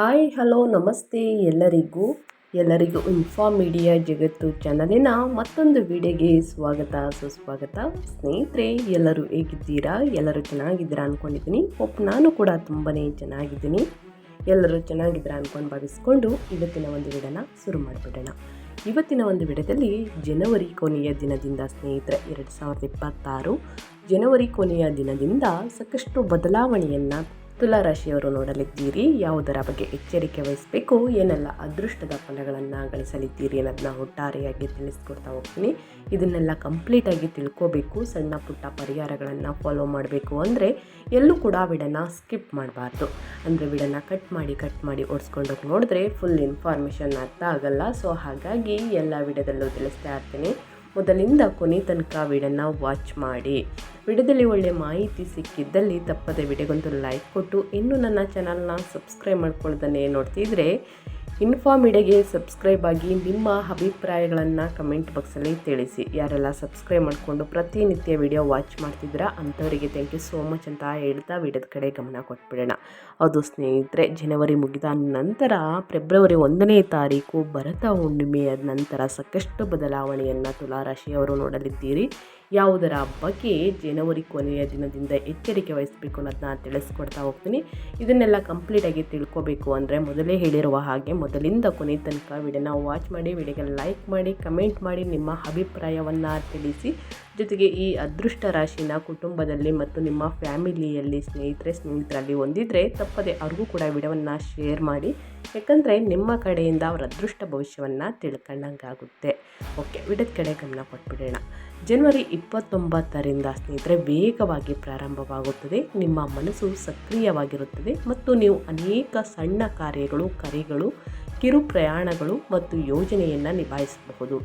Hi, hello, ನಮಸ್ತೆ ಎಲ್ಲರಿಗೂ. ಎಲ್ಲರಿಗೂ ಇನ್ಫಾರ್ಮ್ ಮೀಡಿಯಾ ಜಗತ್ತು ಚಾನಲಿನ ಮತ್ತೊಂದು ವಿಡಿಯೋಗೆ ಸ್ವಾಗತ, ಸುಸ್ವಾಗತ. ಸ್ನೇಹಿತರೆ, ಎಲ್ಲರೂ ಹೇಗಿದ್ದೀರಾ? ಎಲ್ಲರೂ ಚೆನ್ನಾಗಿದ್ದೀರಾ ಅಂದ್ಕೊಂಡಿದ್ದೀನಿ ಒಪ್ ನಾನು ಕೂಡ ತುಂಬಾ ಚೆನ್ನಾಗಿದ್ದೀನಿ. ಎಲ್ಲರೂ ಚೆನ್ನಾಗಿದ್ದೀರಾ ಅಂದ್ಕೊಂಡು ಭಾವಿಸ್ಕೊಂಡು ಇವತ್ತಿನ ಒಂದು ವಿಡನ ಶುರು ಮಾಡಿಬಿಡೋಣ. ಇವತ್ತಿನ ಒಂದು ವಿಡದಲ್ಲಿ ಜನವರಿ ಕೊನೆಯ ದಿನದಿಂದ ಸ್ನೇಹಿತರೆ ಎರಡು ಸಾವಿರದ ಇಪ್ಪತ್ತಾರು, ಜನವರಿ ಕೊನೆಯ ದಿನದಿಂದ ಸಾಕಷ್ಟು ಬದಲಾವಣೆಯನ್ನು ತುಲಾರಾಶಿಯವರು ನೋಡಲಿದ್ದೀರಿ? ಯಾವುದರ ಬಗ್ಗೆ ಎಚ್ಚರಿಕೆ ವಹಿಸಬೇಕು? ಏನೆಲ್ಲ ಅದೃಷ್ಟದ ಫಲಗಳನ್ನು ಗಳಿಸಲಿದ್ದೀರಿ ಅನ್ನೋದನ್ನ ಒಟ್ಟಾರೆಯಾಗಿ ತಿಳಿಸ್ಕೊಡ್ತಾ ಹೋಗ್ತೀನಿ. ಇದನ್ನೆಲ್ಲ ಕಂಪ್ಲೀಟಾಗಿ ತಿಳ್ಕೋಬೇಕು. ಸಣ್ಣ ಪುಟ್ಟ ಪರಿಹಾರಗಳನ್ನು ಫಾಲೋ ಮಾಡಬೇಕು ಅಂದರೆ ಎಲ್ಲೂ ಕೂಡ ವಿಡನ್ನ ಸ್ಕಿಪ್ ಮಾಡಬಾರ್ದು. ಅಂದರೆ ವಿಡನ್ನ ಕಟ್ ಮಾಡಿ ಕಟ್ ಮಾಡಿ ಓಡಿಸ್ಕೊಂಡೋಗಿ ನೋಡಿದ್ರೆ ಫುಲ್ ಇನ್ಫಾರ್ಮೇಷನ್ ಅರ್ಥ ಆಗಲ್ಲ. ಸೊ ಹಾಗಾಗಿ ಎಲ್ಲ ವಿಡದಲ್ಲೂ ತಿಳಿಸ್ತಾ ಇರ್ತೀನಿ. ಮೊದಲಿಂದ ಕೊನೆ ತನಕ ವಿಡಿಯೋನ ವಾಚ್ ಮಾಡಿ. ವಿಡಿಯೋದಲ್ಲಿ ಒಳ್ಳೆಯ ಮಾಹಿತಿ ಸಿಕ್ಕಿದ್ದಲ್ಲಿ ತಪ್ಪದೆ ವಿಡಿಯೋಗೊಂದು ಲೈಕ್ ಕೊಟ್ಟು, ಇನ್ನೂ ನನ್ನ ಚಾನಲ್ನ ಸಬ್ಸ್ಕ್ರೈಬ್ ಮಾಡ್ಕೊಳ್ಳೋದನ್ನೇ ನೋಡ್ತಿದ್ರೆ ಇನ್ಫಾರ್ಮ್ ಇಡೆಗೆ ಸಬ್ಸ್ಕ್ರೈಬ್ ಆಗಿ ನಿಮ್ಮ ಅಭಿಪ್ರಾಯಗಳನ್ನು ಕಮೆಂಟ್ ಬಾಕ್ಸಲ್ಲಿ ತಿಳಿಸಿ. ಯಾರೆಲ್ಲ ಸಬ್ಸ್ಕ್ರೈಬ್ ಮಾಡಿಕೊಂಡು ಪ್ರತಿನಿತ್ಯ ವಿಡಿಯೋ ವಾಚ್ ಮಾಡ್ತಿದ್ದೀರಾ ಅಂಥವರಿಗೆ ಥ್ಯಾಂಕ್ ಯು ಸೋ ಮಚ್ ಅಂತ ಹೇಳ್ತಾ ವಿಡಿಯೋದ ಕಡೆ ಗಮನ ಕೊಟ್ಬಿಡೋಣ. ಹೌದು ಸ್ನೇಹಿತರೆ, ಜನವರಿ ಮುಗಿದ ನಂತರ ಫೆಬ್ರವರಿ ಒಂದನೇ ತಾರೀಕು ಭರತ ಹುಣ್ಣಿಮೆಯ ನಂತರ ಸಾಕಷ್ಟು ಬದಲಾವಣೆಯನ್ನು ತುಲಾರಾಶಿಯವರು ನೋಡಲಿದ್ದೀರಿ. ಯಾವುದರ ಬಗ್ಗೆ ಜನವರಿ ಕೊನೆಯ ದಿನದಿಂದ ಎಚ್ಚರಿಕೆ ವಹಿಸಬೇಕು ಅನ್ನೋದನ್ನ ತಿಳಿಸ್ಕೊಡ್ತಾ ಹೋಗ್ತೀನಿ. ಇದನ್ನೆಲ್ಲ ಕಂಪ್ಲೀಟಾಗಿ ತಿಳ್ಕೊಬೇಕು ಅಂದರೆ ಮೊದಲೇ ಹೇಳಿರುವ ಹಾಗೆ ಮೊದಲಿಂದ ಕೊನೆ ತನಕ ವಿಡಿಯೋನ ವಾಚ್ ಮಾಡಿ ವಿಡಿಯೋಗೆ ಲೈಕ್ ಮಾಡಿ ಕಮೆಂಟ್ ಮಾಡಿ ನಿಮ್ಮ ಅಭಿಪ್ರಾಯವನ್ನು ತಿಳಿಸಿ. ಜೊತೆಗೆ ಈ ಅದೃಷ್ಟ ರಾಶಿನ ಕುಟುಂಬದಲ್ಲಿ ಮತ್ತು ನಿಮ್ಮ ಫ್ಯಾಮಿಲಿಯಲ್ಲಿ ಸ್ನೇಹಿತರೆ, ಸ್ನೇಹಿತರಲ್ಲಿ ಹೊಂದಿದ್ರೆ ತಪ್ಪದೆ ಅವ್ರಿಗೂ ಕೂಡ ವಿಡಿಯೋವನ್ನು ಶೇರ್ ಮಾಡಿ. ಯಾಕಂದರೆ ನಿಮ್ಮ ಕಡೆಯಿಂದ ಅವರ ಅದೃಷ್ಟ ಭವಿಷ್ಯವನ್ನು ತಿಳ್ಕೊಂಡಂಗಾಗುತ್ತೆ. ಓಕೆ, ವಿಡಿಯೋದ ಕಡೆ ಗಮನ ಕೊಟ್ಬಿಡೋಣ. ಜನವರಿ ಇಪ್ಪತ್ತೊಂಬತ್ತರಿಂದ ಸ್ನೇಹಿತರೆ, ವೇಗವಾಗಿ ಪ್ರಾರಂಭವಾಗುತ್ತದೆ. ನಿಮ್ಮ ಮನಸ್ಸು ಸಕ್ರಿಯವಾಗಿರುತ್ತದೆ ಮತ್ತು ನೀವು ಅನೇಕ ಸಣ್ಣ ಕಾರ್ಯಗಳು, ಕರೆಗಳು ಕಿರು ಪ್ರಯಾಣಗಳು ಮತ್ತು ಯೋಜನೆಯನ್ನು ನಿಭಾಯಿಸಬಹುದು.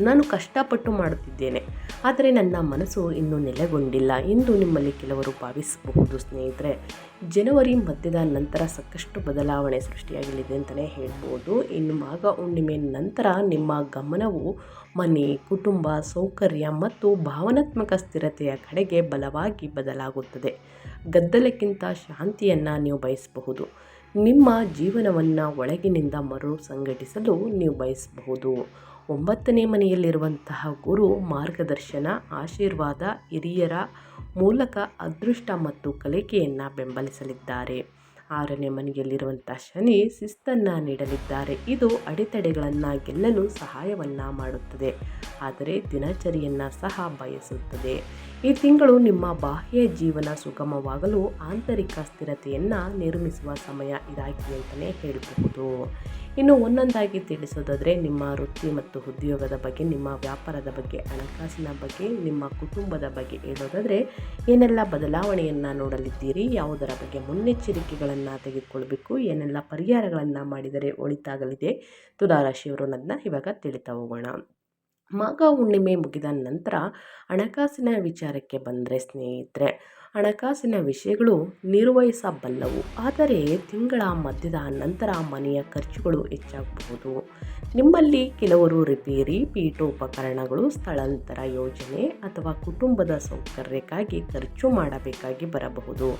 ನಾನು ಕಷ್ಟಪಟ್ಟು ಮಾಡುತ್ತಿದ್ದೇನೆ. ಆದರೆ ನನ್ನ ಮನಸ್ಸು ಇನ್ನೂ ನೆಲೆಗೊಂಡಿಲ್ಲ ಎಂದು ನಿಮ್ಮಲ್ಲಿ ಕೆಲವರು ಭಾವಿಸಬಹುದು ಸ್ನೇಹಿತರೆ. ಜನವರಿ ಮಧ್ಯದ ನಂತರ ಸಾಕಷ್ಟು ಬದಲಾವಣೆ ಸೃಷ್ಟಿಯಾಗಲಿದೆ ಅಂತಲೇ ಹೇಳ್ಬೋದು. ಇನ್ನು ಮಾಘ ಹುಣ್ಣಿಮೆ ನಂತರ ನಿಮ್ಮ ಗಮನವು ಮನೆ, ಕುಟುಂಬ, ಸೌಕರ್ಯ ಮತ್ತು ಭಾವನಾತ್ಮಕ ಸ್ಥಿರತೆಯ ಕಡೆಗೆ ಬಲವಾಗಿ ಬದಲಾಗುತ್ತದೆ. ಗದ್ದಲಕ್ಕಿಂತ ಶಾಂತಿಯನ್ನು ನೀವು ಬಯಸಬಹುದು. ನಿಮ್ಮ ಜೀವನವನ್ನು ಒಳಗಿನಿಂದ ಮರು ಸಂಘಟಿಸಲು ನೀವು ಬಯಸಬಹುದು. ಒಂಬತ್ತನೇ ಮನೆಯಲ್ಲಿರುವಂತಹ ಗುರು ಮಾರ್ಗದರ್ಶನ, ಆಶೀರ್ವಾದ, ಹಿರಿಯರ ಮೂಲಕ ಅದೃಷ್ಟ ಮತ್ತು ಕಲಿಕೆಯನ್ನು ಬೆಂಬಲಿಸಲಿದ್ದಾರೆ. ಆರನೇ ಮನೆಯಲ್ಲಿರುವಂಥ ಶನಿ ಶಿಸ್ತನ್ನು ನೀಡಲಿದ್ದಾರೆ. ಇದು ಅಡೆತಡೆಗಳನ್ನು ಗೆಲ್ಲಲು ಸಹಾಯವನ್ನು ಮಾಡುತ್ತದೆ. ಆದರೆ ದಿನಚರಿಯನ್ನು ಸಹ ಬಯಸುತ್ತದೆ. ಈ ತಿಂಗಳು ನಿಮ್ಮ ಬಾಹ್ಯ ಜೀವನ ಸುಗಮವಾಗಲು ಆಂತರಿಕ ಸ್ಥಿರತೆಯನ್ನು ನಿರ್ಮಿಸುವ ಸಮಯ ಇದಾಗಿದೆ ಅಂತಲೇ ಹೇಳಬಹುದು. ಇನ್ನು ಒಂದೊಂದಾಗಿ ತಿಳಿಸೋದಾದರೆ, ನಿಮ್ಮ ವೃತ್ತಿ ಮತ್ತು ಉದ್ಯೋಗದ ಬಗ್ಗೆ, ನಿಮ್ಮ ವ್ಯಾಪಾರದ ಬಗ್ಗೆ, ಹಣಕಾಸಿನ ಬಗ್ಗೆ, ನಿಮ್ಮ ಕುಟುಂಬದ ಬಗ್ಗೆ ಹೇಳೋದಾದರೆ, ಏನೆಲ್ಲ ಬದಲಾವಣೆಯನ್ನು ನೋಡಲಿದ್ದೀರಿ, ಯಾವುದರ ಬಗ್ಗೆ ಮುನ್ನೆಚ್ಚರಿಕೆಗಳನ್ನು ತೆಗೆದುಕೊಳ್ಬೇಕು, ಏನೆಲ್ಲ ಪರಿಹಾರಗಳನ್ನು ಮಾಡಿದರೆ ಒಳಿತಾಗಲಿದೆ, ತುಲಾರಾಶಿಯವರು ಅನ್ನೋದನ್ನ ಇವಾಗ ತಿಳಿತಾ ಹೋಗೋಣ. ಮಾಘ ಹುಣ್ಣಿಮೆ ಮುಗಿದ ನಂತರ ಹಣಕಾಸಿನ ವಿಚಾರಕ್ಕೆ ಬಂದರೆ ಸ್ನೇಹಿತರೆ, ಹಣಕಾಸಿನ ವಿಷಯಗಳು ನಿರ್ವಹಿಸಬಲ್ಲವು. ಆದರೆ ತಿಂಗಳ ಮಧ್ಯದ ನಂತರ ಮನೆಯ ಖರ್ಚುಗಳು ಹೆಚ್ಚಾಗಬಹುದು. ನಿಮ್ಮಲ್ಲಿ ಕೆಲವರು ರಿಪೇರಿ ಪೀಠೋಪಕರಣಗಳು ಸ್ಥಳಾಂತರ ಯೋಜನೆ ಅಥವಾ ಕುಟುಂಬದ ಸೌಕರ್ಯಕ್ಕಾಗಿ ಖರ್ಚು ಮಾಡಬೇಕಾಗಿ ಬರಬಹುದು.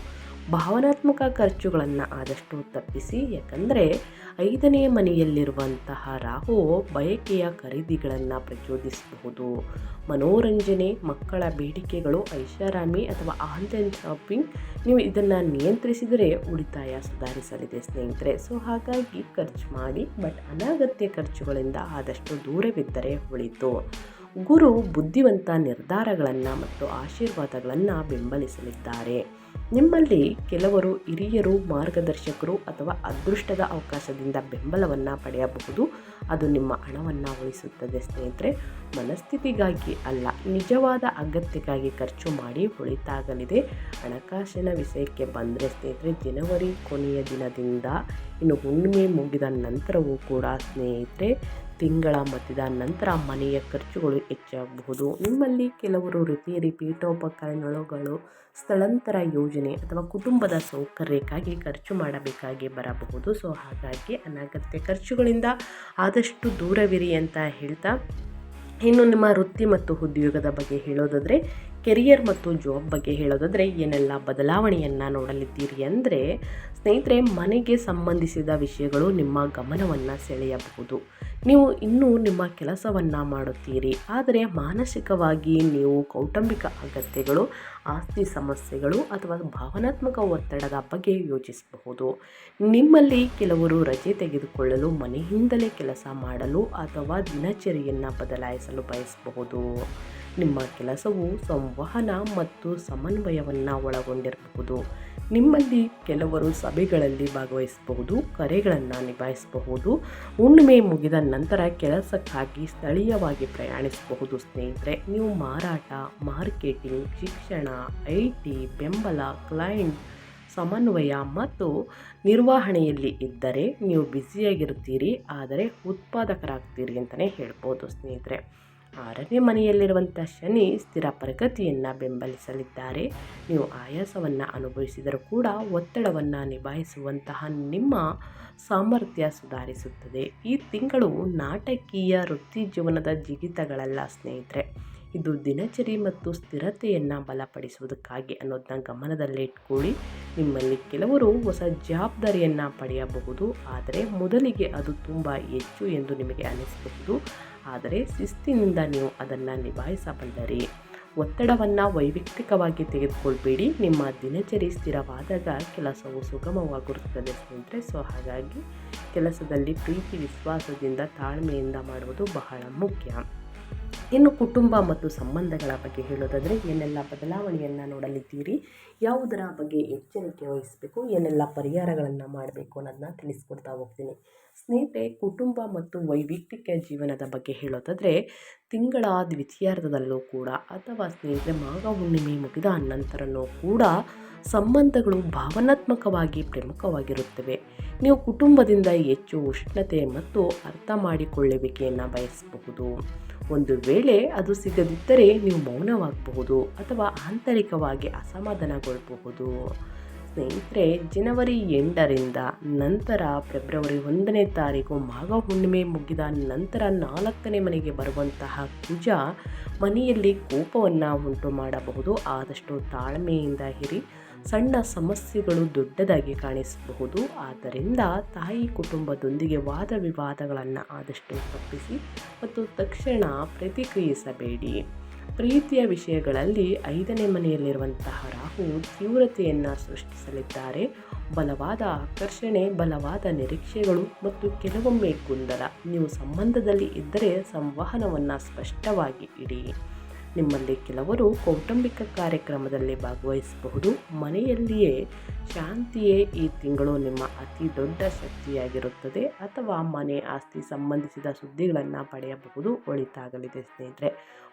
ಭಾವನಾತ್ಮಕ ಖರ್ಚುಗಳನ್ನು ಆದಷ್ಟು ತಪ್ಪಿಸಿ, ಯಾಕಂದರೆ ಐದನೇ ಮನೆಯಲ್ಲಿರುವಂತಹ ರಾಹು ಬಯಕೆಯ ಖರೀದಿಗಳನ್ನು ಪ್ರಚೋದಿಸಬಹುದು. ಮನೋರಂಜನೆ, ಮಕ್ಕಳ ಬೇಡಿಕೆಗಳು, ಐಷಾರಾಮಿ ಅಥವಾ ಆನ್ಲೈನ್ ಶಾಪಿಂಗ್, ನೀವು ಇದನ್ನು ನಿಯಂತ್ರಿಸಿದರೆ ಉಳಿತಾಯ ಸುಧಾರಿಸಲಿದೆ ಸ್ನೇಹಿತರೆ. ಸೊ, ಹಾಗಾಗಿ ಖರ್ಚು ಮಾಡಿ, ಬಟ್ ಅನಗತ್ಯ ಖರ್ಚುಗಳಿಂದ ಆದಷ್ಟು ದೂರವಿದ್ದರೆ ಉಳಿತು ಗುರು ಬುದ್ಧಿವಂತ ನಿರ್ಧಾರಗಳನ್ನು ಮತ್ತು ಆಶೀರ್ವಾದಗಳನ್ನು ಬೆಂಬಲಿಸಲಿದ್ದಾರೆ. ನಿಮ್ಮಲ್ಲಿ ಕೆಲವರು ಹಿರಿಯರು, ಮಾರ್ಗದರ್ಶಕರು ಅಥವಾ ಅದೃಷ್ಟದ ಅವಕಾಶದಿಂದ ಬೆಂಬಲವನ್ನು ಪಡೆಯಬಹುದು. ಅದು ನಿಮ್ಮ ಹಣವನ್ನು ಉಳಿಸುತ್ತದೆ ಸ್ನೇಹಿತರೆ. ಮನಸ್ಥಿತಿಗಾಗಿ ಅಲ್ಲ, ನಿಜವಾದ ಅಗತ್ಯಕ್ಕಾಗಿ ಖರ್ಚು ಮಾಡಿ ಉಳಿತಾಗಲಿದೆ. ಹಣಕಾಸಿನ ವಿಷಯಕ್ಕೆ ಬಂದರೆ ಸ್ನೇಹಿತರೆ, ಜನವರಿ ಕೊನೆಯ ದಿನದಿಂದ ಇನ್ನು ಹುಣ್ಣಿಮೆ ಮುಗಿದ ನಂತರವೂ ಕೂಡ ಸ್ನೇಹಿತರೆ ತಿಂಗಳ ಮಧ್ಯದ ನಂತರ ಮನೆಯ ಖರ್ಚುಗಳು ಹೆಚ್ಚಾಗಬಹುದು. ನಿಮ್ಮಲ್ಲಿ ಕೆಲವರು ರಿಪೇರಿ ಪೀಠೋಪಕರಣಗಳು ಸ್ಥಳಾಂತರ ಯೋಜನೆ ಅಥವಾ ಕುಟುಂಬದ ಸೌಕರ್ಯಕ್ಕಾಗಿ ಖರ್ಚು ಮಾಡಬೇಕಾಗಿ ಬರಬಹುದು. ಸೊ, ಹಾಗಾಗಿ ಅನಗತ್ಯ ಖರ್ಚುಗಳಿಂದ ಆದಷ್ಟು ದೂರವಿರಿ ಅಂತ ಹೇಳ್ತಾ, ಇನ್ನು ನಿಮ್ಮ ವೃತ್ತಿ ಮತ್ತು ಉದ್ಯೋಗದ ಬಗ್ಗೆ ಹೇಳೋದಾದರೆ ಕೆರಿಯರ್ ಮತ್ತು ಜಾಬ್ ಬಗ್ಗೆ ಹೇಳೋದಾದರೆ ಏನೆಲ್ಲ ಬದಲಾವಣೆಯನ್ನು ನೋಡಲಿದ್ದೀರಿ ಅಂದರೆ, ಸ್ನೇಹಿತರೆ, ಮನೆಗೆ ಸಂಬಂಧಿಸಿದ ವಿಷಯಗಳು ನಿಮ್ಮ ಗಮನವನ್ನು ಸೆಳೆಯಬಹುದು. ನೀವು ಇನ್ನೂ ನಿಮ್ಮ ಕೆಲಸವನ್ನು ಮಾಡುತ್ತೀರಿ. ಆದರೆ ಮಾನಸಿಕವಾಗಿ ನೀವು ಕೌಟುಂಬಿಕ ಅಗತ್ಯಗಳು, ಆಸ್ತಿ ಸಮಸ್ಯೆಗಳು ಅಥವಾ ಭಾವನಾತ್ಮಕ ಒತ್ತಡದ ಬಗ್ಗೆ ಯೋಚಿಸಬಹುದು. ನಿಮ್ಮಲ್ಲಿ ಕೆಲವರು ರಜೆ ತೆಗೆದುಕೊಳ್ಳಲು, ಮನೆಯಿಂದಲೇ ಕೆಲಸ ಮಾಡಲು ಅಥವಾ ದಿನಚರಿಯನ್ನು ಬದಲಾಯಿಸಲು ಬಯಸಬಹುದು. ನಿಮ್ಮ ಕೆಲಸವು ಸಂವಹನ ಮತ್ತು ಸಮನ್ವಯವನ್ನು ಒಳಗೊಂಡಿರಬಹುದು. ನಿಮ್ಮಲ್ಲಿ ಕೆಲವರು ಸಭೆಗಳಲ್ಲಿ ಭಾಗವಹಿಸಬಹುದು, ಕರೆಗಳನ್ನು ನಿಭಾಯಿಸಬಹುದು, ಹುಣ್ಣಿಮೆ ಮುಗಿದ ನಂತರ ಕೆಲಸಕ್ಕಾಗಿ ಸ್ಥಳೀಯವಾಗಿ ಪ್ರಯಾಣಿಸಬಹುದು ಸ್ನೇಹಿತರೆ. ನೀವು ಮಾರಾಟ, ಮಾರ್ಕೆಟಿಂಗ್, ಶಿಕ್ಷಣ, ಐ ಟಿ, ಬೆಂಬಲ, ಕ್ಲೈಂಟ್, ಸಮನ್ವಯ ಮತ್ತು ನಿರ್ವಹಣೆಯಲ್ಲಿ ಇದ್ದರೆ ನೀವು ಬ್ಯುಸಿಯಾಗಿರ್ತೀರಿ ಆದರೆ ಉತ್ಪಾದಕರಾಗ್ತೀರಿ ಅಂತಲೇ ಹೇಳ್ಬೋದು ಸ್ನೇಹಿತರೆ. ಆರನೇ ಮನೆಯಲ್ಲಿರುವಂಥ ಶನಿ ಸ್ಥಿರ ಪ್ರಗತಿಯನ್ನು ಬೆಂಬಲಿಸಲಿದ್ದಾರೆ. ನೀವು ಆಯಾಸವನ್ನು ಅನುಭವಿಸಿದರೂ ಕೂಡ ಒತ್ತಡವನ್ನು ನಿಭಾಯಿಸುವಂತಹ ನಿಮ್ಮ ಸಾಮರ್ಥ್ಯ ಸುಧಾರಿಸುತ್ತದೆ. ಈ ತಿಂಗಳು ನಾಟಕೀಯ ವೃತ್ತಿ ಜೀವನದ ಜಿಗಿತಗಳಲ್ಲ ಸ್ನೇಹಿತರೆ. ಇದು ದಿನಚರಿ ಮತ್ತು ಸ್ಥಿರತೆಯನ್ನು ಬಲಪಡಿಸುವುದಕ್ಕಾಗಿ ಅನ್ನೋದನ್ನ ಗಮನದಲ್ಲಿಟ್ಕೊಳ್ಳಿ ನಿಮ್ಮಲ್ಲಿ ಕೆಲವರು ಹೊಸ ಜವಾಬ್ದಾರಿಯನ್ನು ಪಡೆಯಬಹುದು. ಆದರೆ ಮೊದಲಿಗೆ ಅದು ತುಂಬ ಹೆಚ್ಚು ಎಂದು ನಿಮಗೆ ಅನಿಸಬಹುದು. ಆದರೆ ಶಿಸ್ತಿನಿಂದ ನೀವು ಅದನ್ನು ನಿಭಾಯಿಸಬಲ್ಲರಿ. ಒತ್ತಡವನ್ನು ವೈಯಕ್ತಿಕವಾಗಿ ತೆಗೆದುಕೊಳ್ಬೇಡಿ. ನಿಮ್ಮ ದಿನಚರಿ ಸ್ಥಿರವಾದಾಗ ಕೆಲಸವು ಸುಗಮವಾಗಿರುತ್ತದೆ ಸ್ನೇಹಿತರೆ. ಸೊ, ಹಾಗಾಗಿ ಕೆಲಸದಲ್ಲಿ ಪ್ರೀತಿ, ವಿಶ್ವಾಸದಿಂದ ತಾಳ್ಮೆಯಿಂದ ಮಾಡುವುದು ಬಹಳ ಮುಖ್ಯ. ಇನ್ನು ಕುಟುಂಬ ಮತ್ತು ಸಂಬಂಧಗಳ ಬಗ್ಗೆ ಹೇಳೋದಾದರೆ ಏನೆಲ್ಲ ಬದಲಾವಣೆಯನ್ನು ನೋಡಲಿದ್ದೀರಿ? ಯಾವುದರ ಬಗ್ಗೆ ಎಚ್ಚರಿಕೆ ವಹಿಸಬೇಕು? ಏನೆಲ್ಲ ಪರಿಹಾರಗಳನ್ನು ಮಾಡಬೇಕು ಅನ್ನೋದನ್ನ ತಿಳಿಸ್ಕೊಡ್ತಾ ಹೋಗ್ತೀನಿ. ಸ್ನೇಹಿತರೆ, ಕುಟುಂಬ ಮತ್ತು ವೈಯಕ್ತಿಕ ಜೀವನದ ಬಗ್ಗೆ ಹೇಳೋದಾದರೆ ತಿಂಗಳ ದ್ವಿತೀಯಾರ್ಧದಲ್ಲೂ ಕೂಡ ಅಥವಾ ಸ್ನೇಹಿತರೆ, ಮಾಘ ಹುಣ್ಣಿಮೆ ಮುಗಿದ ನಂತರನೂ ಕೂಡ ಸಂಬಂಧಗಳು ಭಾವನಾತ್ಮಕವಾಗಿ ಪ್ರಮುಖವಾಗಿರುತ್ತವೆ. ನೀವು ಕುಟುಂಬದಿಂದ ಹೆಚ್ಚು ಉಷ್ಣತೆ ಮತ್ತು ಅರ್ಥ ಮಾಡಿಕೊಳ್ಳುವಿಕೆಯನ್ನು ಬಯಸಬಹುದು. ಒಂದು ವೇಳೆ ಅದು ಸಿಗದಿದ್ದರೆ ನೀವು ಮೌನವಾಗಬಹುದು ಅಥವಾ ಆಂತರಿಕವಾಗಿ ಅಸಮಾಧಾನಗೊಳ್ಳಬಹುದು. ಸ್ನೇಹಿತರೆ, ಜನವರಿ ಎಂಟರಿಂದ ನಂತರ ಫೆಬ್ರವರಿ ಒಂದನೇ ತಾರೀಕು ಮಾಘ ಹುಣ್ಣಿಮೆ ಮುಗಿದ ನಂತರ ನಾಲ್ಕನೇ ಮನೆಗೆ ಬರುವಂತಹ ಕುಜ ಮನೆಯಲ್ಲಿ ಕೋಪವನ್ನು ಉಂಟು ಮಾಡಬಹುದು ಆದಷ್ಟು ತಾಳ್ಮೆಯಿಂದ ಇರಿ. ಸಣ್ಣ ಸಮಸ್ಯೆಗಳು ದೊಡ್ಡದಾಗಿ ಕಾಣಿಸಬಹುದು. ಆದ್ದರಿಂದ ತಾಯಿ ಕುಟುಂಬದೊಂದಿಗೆ ವಾದ ವಿವಾದಗಳನ್ನು ಆದಷ್ಟು ತಪ್ಪಿಸಿ ಮತ್ತು ತಕ್ಷಣ ಪ್ರತಿಕ್ರಿಯಿಸಬೇಡಿ. ಪ್ರೀತಿಯ ವಿಷಯಗಳಲ್ಲಿ ಐದನೇ ಮನೆಯಲ್ಲಿರುವಂತಹ ರಾಹು ತೀವ್ರತೆಯನ್ನು ಸೃಷ್ಟಿಸಲಿದ್ದಾರೆ. ಬಲವಾದ ಆಕರ್ಷಣೆ, ಬಲವಾದ ನಿರೀಕ್ಷೆಗಳು ಮತ್ತು ಕೆಲವೊಮ್ಮೆ ಗೊಂದಲ. ನೀವು ಸಂಬಂಧದಲ್ಲಿ ಇದ್ದರೆ ಸಂವಹನವನ್ನು ಸ್ಪಷ್ಟವಾಗಿ ಇಡಿ. ನಿಮ್ಮಲ್ಲಿ ಕೆಲವರು ಕೌಟುಂಬಿಕ ಕಾರ್ಯಕ್ರಮದಲ್ಲಿ ಭಾಗವಹಿಸಬಹುದು. ಮನೆಯಲ್ಲಿಯೇ ಶಾಂತಿಯೇ ಈ ತಿಂಗಳು ನಿಮ್ಮ ಅತಿ ದೊಡ್ಡ ಶಕ್ತಿಯಾಗಿರುತ್ತದೆ. ಅಥವಾ ಮನೆ ಆಸ್ತಿ ಸಂಬಂಧಿಸಿದ ಸುದ್ದಿಗಳನ್ನು ಪಡೆಯಬಹುದು. ಒಳಿತಾಗಲಿದೆ ಸ್ನೇಹಿತರೆ.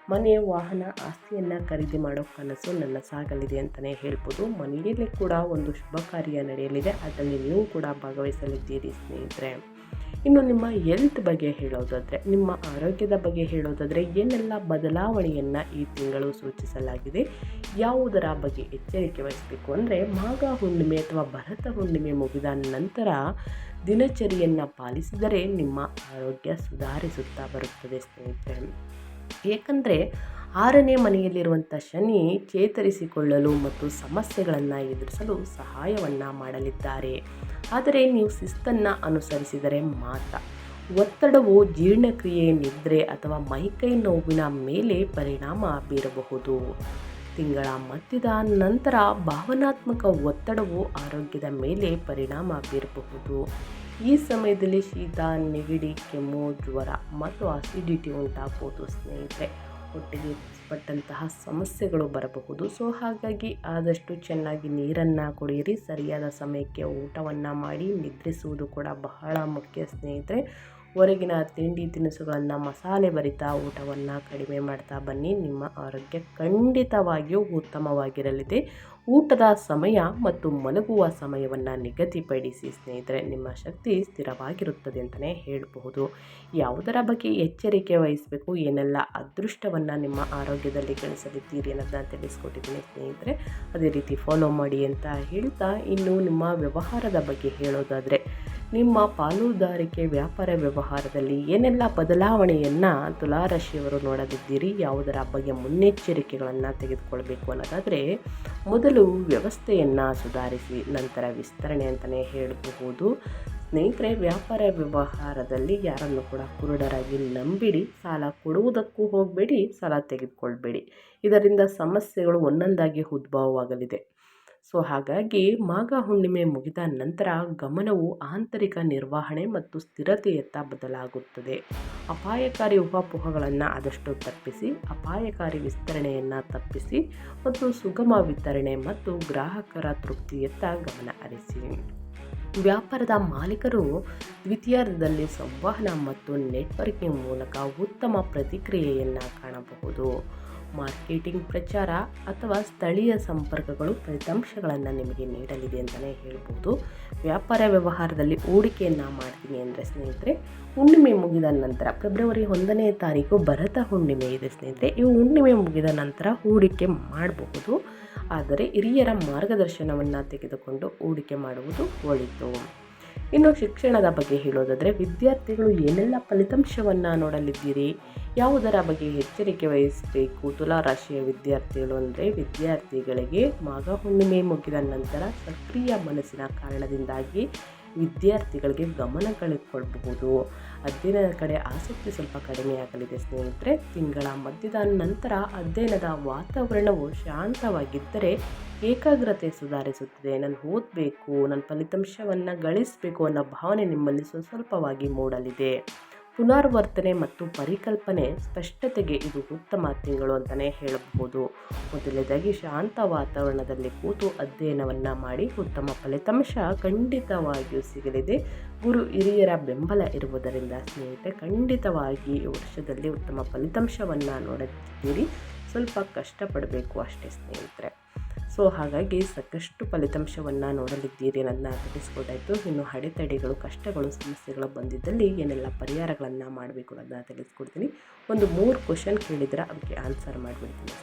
ಮನೆ ವಾಹನ ಆಸ್ತಿಯನ್ನು ಖರೀದಿ ಮಾಡೋ ಕನಸು ನನ್ನ ಸಾಗಲಿದೆ ಅಂತಲೇ ಹೇಳ್ಬೋದು. ಮನೆಯಲ್ಲಿ ಕೂಡ ಒಂದು ಶುಭ ಕಾರ್ಯ ನಡೆಯಲಿದೆ. ಅದರಲ್ಲಿ ನೀವು ಕೂಡ ಭಾಗವಹಿಸಲಿದ್ದೀರಿ ಸ್ನೇಹಿತರೆ. ಇನ್ನು ನಿಮ್ಮ ಹೆಲ್ತ್ ಬಗ್ಗೆ ಹೇಳೋದಾದರೆ, ನಿಮ್ಮ ಆರೋಗ್ಯದ ಬಗ್ಗೆ ಹೇಳೋದಾದರೆ, ಏನೆಲ್ಲ ಬದಲಾವಣೆಯನ್ನು ಈ ತಿಂಗಳು ಸೂಚಿಸಲಾಗಿದೆ, ಯಾವುದರ ಬಗ್ಗೆ ಎಚ್ಚರಿಕೆ ವಹಿಸಬೇಕು ಅಂದರೆ, ಮಾಘ ಹುಣ್ಣಿಮೆ ಅಥವಾ ಭರತ ಹುಣ್ಣಿಮೆ ಮುಗಿದ ನಂತರ ದಿನಚರಿಯನ್ನು ಪಾಲಿಸಿದರೆ ನಿಮ್ಮ ಆರೋಗ್ಯ ಸುಧಾರಿಸುತ್ತಾ ಬರುತ್ತದೆ ಸ್ನೇಹಿತರೆ. ಏಕೆಂದರೆ ಆರನೇ ಮನೆಯಲ್ಲಿರುವಂಥ ಶನಿ ಚೇತರಿಸಿಕೊಳ್ಳಲು ಮತ್ತು ಸಮಸ್ಯೆಗಳನ್ನು ಎದುರಿಸಲು ಸಹಾಯವನ್ನು ಮಾಡಲಿದ್ದಾರೆ. ಆದರೆ ನೀವು ಶಿಸ್ತನ್ನು ಅನುಸರಿಸಿದರೆ ಮಾತ್ರ. ಒತ್ತಡವು, ಜೀರ್ಣಕ್ರಿಯೆ, ನಿದ್ರೆ ಅಥವಾ ಮೈಕೈ ನೋವಿನ ಮೇಲೆ ಪರಿಣಾಮ ಬೀರಬಹುದು. ತಿಂಗಳ ಮಧ್ಯದ ನಂತರ ಭಾವನಾತ್ಮಕ ಒತ್ತಡವು, ಆರೋಗ್ಯದ ಮೇಲೆ ಪರಿಣಾಮ ಬೀರಬಹುದು. ಈ ಸಮಯದಲ್ಲಿ ಶೀತ, ನೆಗಡಿ, ಕೆಮ್ಮು, ಜ್ವರ ಮತ್ತು ಅಸಿಡಿಟಿ ಉಂಟಾಗಬಹುದು ಸ್ನೇಹಿತರೆ. ಹೊಟ್ಟೆಗೆ ಪಟ್ಟಂತಹ ಸಮಸ್ಯೆಗಳು ಬರಬಹುದು. ಸೊ, ಹಾಗಾಗಿ ಆದಷ್ಟು ಚೆನ್ನಾಗಿ ನೀರನ್ನು ಕುಡಿಯಿರಿ. ಸರಿಯಾದ ಸಮಯಕ್ಕೆ ಊಟವನ್ನು ಮಾಡಿ, ನಿದ್ರಿಸುವುದು ಕೂಡ ಬಹಳ ಮುಖ್ಯ ಸ್ನೇಹಿತರೆ. ಹೊರಗಿನ ತಿಂಡಿ ತಿನಿಸುಗಳನ್ನು ಮಸಾಲೆ ಭರಿತ ಊಟವನ್ನು ಕಡಿಮೆ ಮಾಡ್ತಾ ಬನ್ನಿ. ನಿಮ್ಮ ಆರೋಗ್ಯ ಖಂಡಿತವಾಗಿಯೂ ಉತ್ತಮವಾಗಿರಲಿದೆ. ಊಟದ ಸಮಯ ಮತ್ತು ಮಲಗುವ ಸಮಯವನ್ನು ನಿಗದಿಪಡಿಸಿ ಸ್ನೇಹಿತರೆ, ನಿಮ್ಮ ಶಕ್ತಿ ಸ್ಥಿರವಾಗಿರುತ್ತದೆ ಅಂತಲೇ ಹೇಳಬಹುದು. ಯಾವುದರ ಬಗ್ಗೆ ಎಚ್ಚರಿಕೆ ವಹಿಸಬೇಕು, ಏನೆಲ್ಲ ಅದೃಷ್ಟವನ್ನು ನಿಮ್ಮ ಆರೋಗ್ಯದಲ್ಲಿ ಗಳಿಸಲಿದ್ದೀರಿ ಅನ್ನೋದನ್ನ ತಿಳಿಸ್ಕೊಟ್ಟಿದ್ದೀನಿ ಸ್ನೇಹಿತರೆ. ಅದೇ ರೀತಿ ಫಾಲೋ ಮಾಡಿ ಅಂತ ಹೇಳ್ತಾ ಇನ್ನು ನಿಮ್ಮ ವ್ಯವಹಾರದ ಬಗ್ಗೆ ಹೇಳೋದಾದರೆ, ನಿಮ್ಮ ಪಾಲುದಾರಿಕೆ ವ್ಯಾಪಾರ ವ್ಯವಹಾರದಲ್ಲಿ ಏನೆಲ್ಲ ಬದಲಾವಣೆಯನ್ನು ತುಲಾರಾಶಿಯವರು ನೋಡಲಿದ್ದೀರಿ ಯಾವುದರ ಬಗ್ಗೆ ಮುನ್ನೆಚ್ಚರಿಕೆಗಳನ್ನು ತೆಗೆದುಕೊಳ್ಬೇಕು ಅನ್ನೋದಾದರೆ, ಮೊದಲು ವ್ಯವಸ್ಥೆಯನ್ನು ಸುಧಾರಿಸಿ ನಂತರ ವಿಸ್ತರಣೆ ಅಂತಲೇ ಹೇಳಬಹುದು. ಸ್ನೇಹಿತರೆ, ವ್ಯಾಪಾರ ವ್ಯವಹಾರದಲ್ಲಿ ಯಾರನ್ನು ಕೂಡ ಕುರುಡರಾಗಿ ನಂಬಿಡಿ, ಸಾಲ ಕೊಡುವುದಕ್ಕೂ ಹೋಗಬೇಡಿ, ಸಾಲ ತೆಗೆದುಕೊಳ್ಬೇಡಿ. ಇದರಿಂದ ಸಮಸ್ಯೆಗಳು ಒಂದೊಂದಾಗಿ ಉದ್ಭವವಾಗಲಿದೆ. ಸೊ ಹಾಗಾಗಿ ಮಾಘ ಹುಣ್ಣಿಮೆ ಮುಗಿದ ನಂತರ ಗಮನವು ಆಂತರಿಕ ನಿರ್ವಹಣೆ ಮತ್ತು ಸ್ಥಿರತೆಯತ್ತ ಬದಲಾಗುತ್ತದೆ. ಅಪಾಯಕಾರಿ ಉಪಪೋಹಗಳನ್ನು ಆದಷ್ಟು ತಪ್ಪಿಸಿ, ಅಪಾಯಕಾರಿ ವಿಸ್ತರಣೆಯನ್ನು ತಪ್ಪಿಸಿ ಮತ್ತು ಸುಗಮ ವಿತರಣೆ ಮತ್ತು ಗ್ರಾಹಕರ ತೃಪ್ತಿಯತ್ತ ಗಮನ ಹರಿಸಿ. ವ್ಯಾಪಾರದ ಮಾಲೀಕರು ದ್ವಿತೀಯಾರ್ಧದಲ್ಲಿ ಸಂವಹನ ಮತ್ತು ನೆಟ್ವರ್ಕಿಂಗ್ ಮೂಲಕ ಉತ್ತಮ ಪ್ರತಿಕ್ರಿಯೆಯನ್ನು ಕಾಣಬಹುದು. ಮಾರ್ಕೆಟಿಂಗ್ ಪ್ರಚಾರ ಅಥವಾ ಸ್ಥಳೀಯ ಸಂಪರ್ಕಗಳು ಫಲಿತಾಂಶಗಳನ್ನು ನಿಮಗೆ ನೀಡಲಿದೆ ಅಂತಲೇ ಹೇಳ್ಬೋದು. ವ್ಯಾಪಾರ ವ್ಯವಹಾರದಲ್ಲಿ ಹೂಡಿಕೆಯನ್ನು ಮಾಡ್ತೀನಿ ಅಂದರೆ ಸ್ನೇಹಿತರೆ, ಹುಣ್ಣಿಮೆ ಮುಗಿದ ನಂತರ, ಫೆಬ್ರವರಿ ಒಂದನೇ ತಾರೀಕು ಭರತ ಹುಣ್ಣಿಮೆ ಇದೆ ಸ್ನೇಹಿತರೆ ಈ ಹುಣ್ಣಿಮೆ ಮುಗಿದ ನಂತರ ಹೂಡಿಕೆ ಮಾಡಬಹುದು. ಆದರೆ ಹಿರಿಯರ ಮಾರ್ಗದರ್ಶನವನ್ನು ತೆಗೆದುಕೊಂಡು ಹೂಡಿಕೆ ಮಾಡುವುದು ಒಳಿತು. ಇನ್ನು ಶಿಕ್ಷಣದ ಬಗ್ಗೆ ಹೇಳೋದಾದರೆ, ವಿದ್ಯಾರ್ಥಿಗಳು ಏನೆಲ್ಲ ಫಲಿತಾಂಶವನ್ನು ನೋಡಲಿದ್ದೀರಿ, ಯಾವುದರ ಬಗ್ಗೆ ಎಚ್ಚರಿಕೆ ವಹಿಸಬೇಕು, ತುಲಾರಾಶಿಯ ವಿದ್ಯಾರ್ಥಿಗಳು ಅಂದರೆ ವಿದ್ಯಾರ್ಥಿಗಳಿಗೆ ಮಾಘ ಹುಣ್ಣಿಮೆ ಮುಗಿದ ನಂತರ ಸಕ್ರಿಯ ಮನಸ್ಸಿನ ಕಾರಣದಿಂದಾಗಿ ವಿದ್ಯಾರ್ಥಿಗಳಿಗೆ ಗಮನ ಕಳೆದುಕೊಳ್ಬಹುದು. ಅಧ್ಯಯನದ ಕಡೆ ಆಸಕ್ತಿ ಸ್ವಲ್ಪ ಕಡಿಮೆಯಾಗಲಿದೆ ಸ್ನೇಹಿತರೆ. ತಿಂಗಳ ಮಧ್ಯದ ನಂತರ ಅಧ್ಯಯನದ ವಾತಾವರಣವು ಶಾಂತವಾಗಿದ್ದರೆ ಏಕಾಗ್ರತೆ ಸುಧಾರಿಸುತ್ತದೆ. ನಾನು ಓದಬೇಕು, ನನ್ನ ಫಲಿತಾಂಶವನ್ನು ಗಳಿಸಬೇಕು ಅನ್ನೋ ಭಾವನೆ ನಿಮ್ಮಲ್ಲಿ ಸ್ವಲ್ಪವಾಗಿ ಮೂಡಲಿದೆ. ಪುನರ್ವರ್ತನೆ ಮತ್ತು ಪರಿಕಲ್ಪನೆ ಸ್ಪಷ್ಟತೆಗೆ ಇದು ಉತ್ತಮ ತಿಂಗಳು ಅಂತಲೇ ಹೇಳಬಹುದು. ಮೊದಲನೇದಾಗಿ ಶಾಂತ ವಾತಾವರಣದಲ್ಲಿ ಕೂತು ಅಧ್ಯಯನವನ್ನು ಮಾಡಿ ಉತ್ತಮ ಫಲಿತಾಂಶ ಖಂಡಿತವಾಗಿಯೂ ಸಿಗಲಿದೆ. ಗುರು ಹಿರಿಯರ ಬೆಂಬಲ ಇರುವುದರಿಂದ ಸ್ನೇಹಿತೆ ಖಂಡಿತವಾಗಿ ಈ ವರ್ಷದಲ್ಲಿ ಉತ್ತಮ ಫಲಿತಾಂಶವನ್ನು ನೋಡುತ್ತೀರಿ ಸ್ವಲ್ಪ ಕಷ್ಟಪಡಬೇಕು ಅಷ್ಟೇ ಸ್ನೇಹಿತರೆ. ಸೊ ಹಾಗಾಗಿ ಸಾಕಷ್ಟು ಫಲಿತಾಂಶವನ್ನು ನೋಡಲಿದ್ದೀರಿ ಅನ್ನೋದನ್ನ ತಿಳಿಸ್ಕೊಟ್ಟಾಯಿತು. ಇನ್ನು ಅಡೆತಡೆಗಳು, ಕಷ್ಟಗಳು, ಸಮಸ್ಯೆಗಳು ಬಂದಿದ್ದಲ್ಲಿ ಏನೆಲ್ಲ ಪರಿಹಾರಗಳನ್ನು ಮಾಡಬೇಕು ಅನ್ನೋದನ್ನ ತಿಳಿಸ್ಕೊಡ್ತೀನಿ. ಒಂದು ಮೂರು ಕ್ವಶನ್ ಕೇಳಿದ್ರೆ ಅದಕ್ಕೆ ಆನ್ಸರ್ ಮಾಡಿಬಿಡ್ತೀನಿ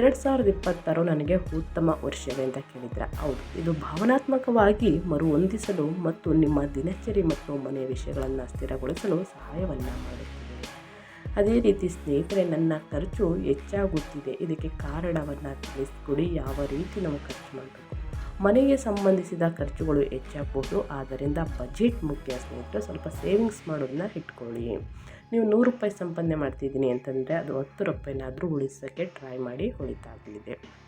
ಎರಡು ಸಾವಿರದ ಇಪ್ಪತ್ತಾರು ನನಗೆ ಉತ್ತಮ ವರ್ಷವೇ ಅಂತ ಕೇಳಿದ್ರೆ ಹೌದು. ಇದು ಭಾವನಾತ್ಮಕವಾಗಿ ಮರು ಹೊಂದಿಸಲು ಮತ್ತು ನಿಮ್ಮ ದಿನಚರಿ ಮತ್ತು ಮನೆಯ ವಿಷಯಗಳನ್ನು ಸ್ಥಿರಗೊಳಿಸಲು ಸಹಾಯವನ್ನು ಮಾಡುತ್ತದೆ ಅದೇ ರೀತಿ ಸ್ನೇಹಿತರೆ, ನನ್ನ ಖರ್ಚು ಹೆಚ್ಚಾಗುತ್ತಿದೆ. ಇದಕ್ಕೆ ಕಾರಣವನ್ನು ತಿಳಿಸ್ಕೊಡಿ. ಯಾವ ರೀತಿ ನಾವು ಖರ್ಚು ಮಾಡಬೇಕು? ಮನೆಗೆ ಸಂಬಂಧಿಸಿದ ಖರ್ಚುಗಳು ಹೆಚ್ಚಾಗಬಹುದು ಆದ್ದರಿಂದ ಬಜೆಟ್ ಮುಖ್ಯ ಸ್ನೇಹಿತರು, ಸ್ವಲ್ಪ ಸೇವಿಂಗ್ಸ್ ಮಾಡೋದನ್ನ ಇಟ್ಕೊಳ್ಳಿ. ನೀವು ನೂರು ರೂಪಾಯಿ ಸಂಪಾದನೆ ಮಾಡ್ತಿದ್ದೀನಿ ಅಂತಂದರೆ ಅದು ಹತ್ತು ರೂಪಾಯಿನಾದರೂ ಉಳಿಸೋಕ್ಕೆ ಟ್ರೈ ಮಾಡಿ, ಉಳಿತಾಗಲಿದೆ.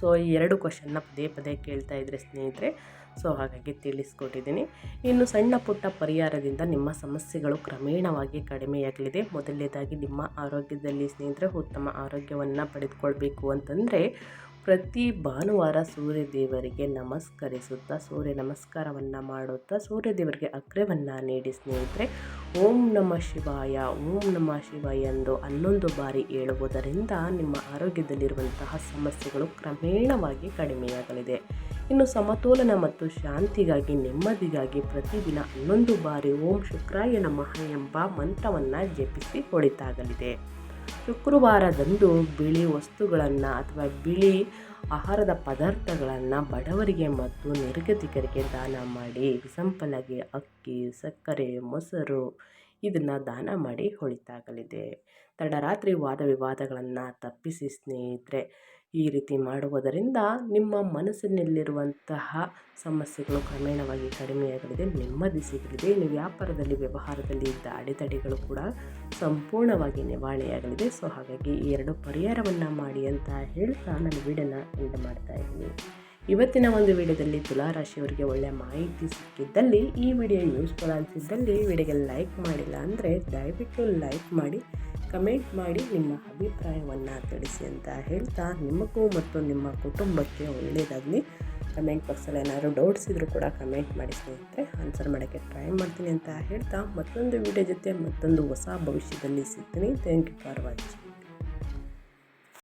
ಸೊ, ಈ ಎರಡು ಕ್ವಶನ್ನ ಪದೇ ಪದೇ ಕೇಳ್ತಾ ಇದ್ದರೆ ಸ್ನೇಹಿತರೆ, ಸೊ, ಹಾಗಾಗಿ ತಿಳಿಸ್ಕೊಟ್ಟಿದ್ದೀನಿ. ಇನ್ನು ಸಣ್ಣ ಪುಟ್ಟ ಪರಿಹಾರದಿಂದ ನಿಮ್ಮ ಸಮಸ್ಯೆಗಳು ಕ್ರಮೇಣವಾಗಿ ಕಡಿಮೆಯಾಗಲಿದೆ. ಮೊದಲನೇದಾಗಿ ನಿಮ್ಮ ಆರೋಗ್ಯದಲ್ಲಿ ಸ್ನೇಹಿತರೆ, ಉತ್ತಮ ಆರೋಗ್ಯವನ್ನು ಪಡೆದುಕೊಳ್ಬೇಕು ಅಂತಂದರೆ ಪ್ರತಿ ಭಾನುವಾರ ಸೂರ್ಯದೇವರಿಗೆ ನಮಸ್ಕರಿಸುತ್ತಾ, ಸೂರ್ಯ ನಮಸ್ಕಾರವನ್ನು ಮಾಡುತ್ತಾ, ಸೂರ್ಯದೇವರಿಗೆ ಅಗ್ರವನ್ನು ನೀಡಿ ಸ್ನೇಹಿತರೆ, ಓಂ ನಮ ಶಿವಾಯ. ಓಂ ನಮ ಶಿವಾಯ ಎಂದು ಹನ್ನೊಂದು ಬಾರಿ ಹೇಳುವುದರಿಂದ ನಿಮ್ಮ ಆರೋಗ್ಯದಲ್ಲಿರುವಂತಹ ಸಮಸ್ಯೆಗಳು ಕ್ರಮೇಣವಾಗಿ ಕಡಿಮೆಯಾಗಲಿದೆ. ಇನ್ನು ಸಮತೋಲನ ಮತ್ತು ಶಾಂತಿಗಾಗಿ, ನೆಮ್ಮದಿಗಾಗಿ ಪ್ರತಿದಿನ ಹನ್ನೊಂದು ಬಾರಿ ಓಂ ಶುಕ್ರಾಯ ನಮಃ ಎಂಬ ಮಂತ್ರವನ್ನು ಜಪಿಸಿ ಹೊಳಿತಾಗಲಿದೆ. ಶುಕ್ರವಾರದಂದು ಬಿಳಿ ವಸ್ತುಗಳನ್ನು ಅಥವಾ ಬಿಳಿ ಆಹಾರದ ಪದಾರ್ಥಗಳನ್ನು ಬಡವರಿಗೆ ಮತ್ತು ನಿರ್ಗತಿಕರಿಗೆ ದಾನ ಮಾಡಿ ಎಕ್ಸಾಂಪಲಾಗಿ ಅಕ್ಕಿ, ಸಕ್ಕರೆ, ಮೊಸರು ಇದನ್ನು ದಾನ ಮಾಡಿ ಹೊಳಿತಾಗಲಿದೆ. ತಡರಾತ್ರಿ ವಾದ ವಿವಾದಗಳನ್ನು ತಪ್ಪಿಸಿ ಸ್ನೇಹಿತರೆ ಈ ರೀತಿ ಮಾಡುವುದರಿಂದ ನಿಮ್ಮ ಮನಸ್ಸಿನಲ್ಲಿರುವಂತಹ ಸಮಸ್ಯೆಗಳು ಕ್ರಮೇಣವಾಗಿ ಕಡಿಮೆಯಾಗಲಿದೆ, ನೆಮ್ಮದಿ ಸಿಗಲಿದೆ ಇನ್ನು ವ್ಯಾಪಾರದಲ್ಲಿ, ವ್ಯವಹಾರದಲ್ಲಿ ಇದ್ದ ಅಡೆತಡೆಗಳು ಕೂಡ ಸಂಪೂರ್ಣವಾಗಿ ನಿವಾರಣೆಯಾಗಲಿದೆ. ಸೊ, ಹಾಗಾಗಿ ಈ ಎರಡು ಪರಿಹಾರವನ್ನು ಮಾಡಿ ಅಂತ ಹೇಳ್ತಾ ನಾನು ವಿಡಿಯೋನ ಎಂಡ್ ಮಾಡ್ತಾ ಇದ್ದೀನಿ. ಇವತ್ತಿನ ಒಂದು ವಿಡಿಯೋದಲ್ಲಿ ತುಲಾರಾಶಿಯವರಿಗೆ ಒಳ್ಳೆಯ ಮಾಹಿತಿ ಸಿಕ್ಕಿದ್ದಲ್ಲಿ ಈ ವಿಡಿಯೋ ಯೂಸ್ಫುಲ್ ಅನಿಸಿದ್ದಲ್ಲಿ ವಿಡಿಯೋಗೆ ಲೈಕ್ ಮಾಡಿಲ್ಲ ಅಂದರೆ ದಯವಿಟ್ಟು ಲೈಕ್ ಮಾಡಿ ಕಮೆಂಟ್ ಮಾಡಿ, ನಿಮ್ಮ ಅಭಿಪ್ರಾಯವನ್ನು ತಿಳಿಸಿ ಅಂತ ಹೇಳ್ತಾ ನಿಮಗೂ ಮತ್ತು ನಿಮ್ಮ ಕುಟುಂಬಕ್ಕೆ ಒಳ್ಳೆಯದಾಗಲಿ. ಕಮೆಂಟ್ ಬಾಕ್ಸಲ್ಲಿ ಏನಾದರೂ ಡೌಟ್ಸ್ ಇದ್ದರೂ ಕೂಡ ಕಮೆಂಟ್ ಮಾಡಿ ಸ್ನೇಹಿತರೆ ಆನ್ಸರ್ ಮಾಡೋಕ್ಕೆ ಟ್ರೈ ಮಾಡ್ತೀನಿ ಅಂತ ಹೇಳ್ತಾ ಮತ್ತೊಂದು ವಿಡಿಯೋ ಜೊತೆ ಮತ್ತೊಂದು ಹೊಸ ಭವಿಷ್ಯದಲ್ಲಿ ಸಿಗ್ತೀನಿ. Thank you for watching